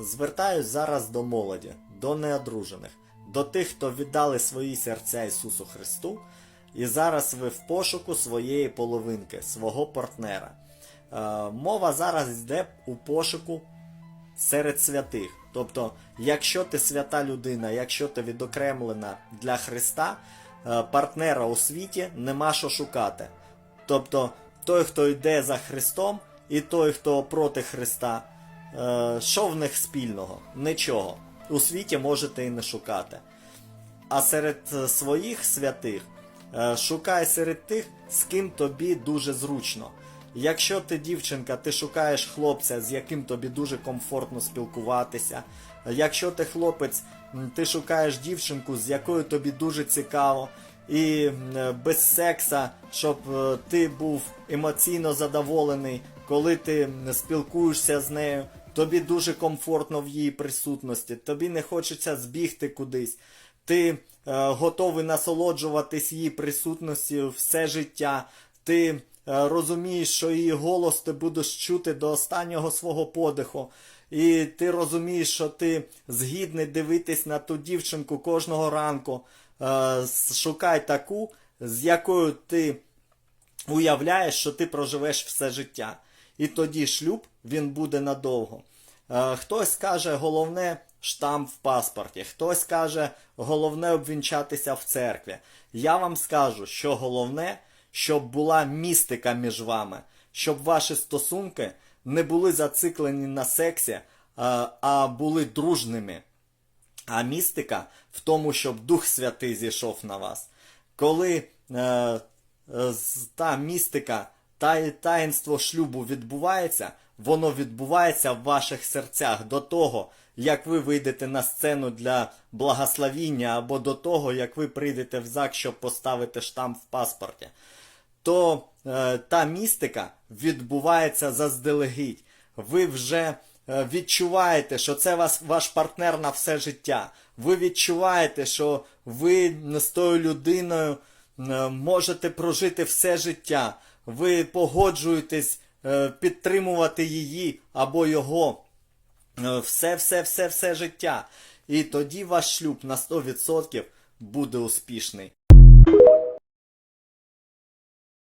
Звертаюсь зараз до молоді, до неодружених, до тих, хто віддали свої серця Ісусу Христу, і зараз ви в пошуку своєї половинки, свого партнера. Е, мова зараз йде у пошуку серед святих. Тобто, якщо ти свята людина, якщо ти відокремлена для Христа, е, партнера у світі нема що шукати. Тобто, той, хто йде за Христом, і той, хто проти Христа, що в них спільного? Нічого. У світі можете і не шукати. А серед е, своїх святих е, шукай серед тих, з ким тобі дуже зручно. Якщо ти дівчинка, ти шукаєш хлопця, з яким тобі дуже комфортно спілкуватися. Якщо ти хлопець, ти шукаєш дівчинку, з якою тобі дуже цікаво, і без секса, щоб е, ти був емоційно задоволений, коли ти спілкуєшся з нею, тобі дуже комфортно в її присутності, тобі не хочеться збігти кудись. Ти е, готовий насолоджуватись її присутністю все життя. Ти е, розумієш, що її голос ти будеш чути до останнього свого подиху. І ти розумієш, що ти згідний дивитись на ту дівчинку кожного ранку. Е, шукай таку, з якою ти уявляєш, що ти проживеш все життя. І тоді шлюб він буде надовго. Е, Хтось каже, головне штамп в паспорті, хтось каже, головне обвінчатися в церкві. Я вам скажу, що головне, щоб була містика між вами, щоб ваші стосунки не були зациклені на сексі, е, а були дружними. А містика в тому, щоб Дух Святий зійшов на вас. Коли е, е, та містика, та таїнство шлюбу відбувається, воно відбувається в ваших серцях до того, як ви вийдете на сцену для благословіння, або до того, як ви прийдете в ЗАГС, щоб поставити штамп в паспорті то е, та містика відбувається заздалегідь. Ви вже е, відчуваєте, що це вас, ваш партнер на все життя. Ви відчуваєте, що ви з тою людиною е, можете прожити все життя. Ви погоджуєтесь е, підтримувати її або його е, все, все, все, все життя. І тоді ваш шлюб на 100% буде успішний.